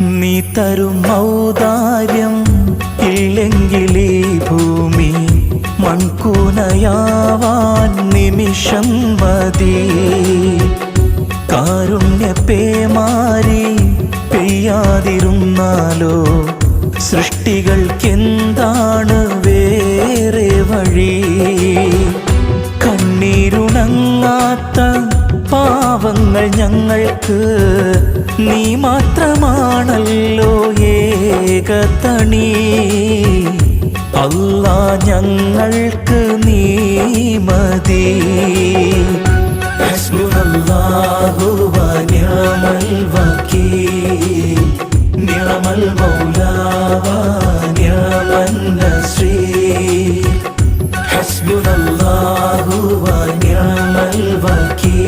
നീ തരും ഔദാര്യം ഇല്ലെങ്കിൽ ഈ ഭൂമി മൺകൂനയാവാൻ നിമിഷം മതി. കാരുണ്യ പേമാരി പെയ്യാതിരുന്നാലോ? സൃഷ്ടികൾക്കെന്താണ് വേറെ വഴി? കണ്ണീരുണങ്ങാത്ത പാവങ്ങൾ ഞങ്ങൾക്ക് നീ മാത്രമാണല്ലോ തണി. അല്ല ഞങ്ങൾക്ക് നീ മതി. നിയമൽ മൗലാവാൻ ശ്രീ ഹസ്ബുനല്ലാഹുവ നിയമൽ വക്കീ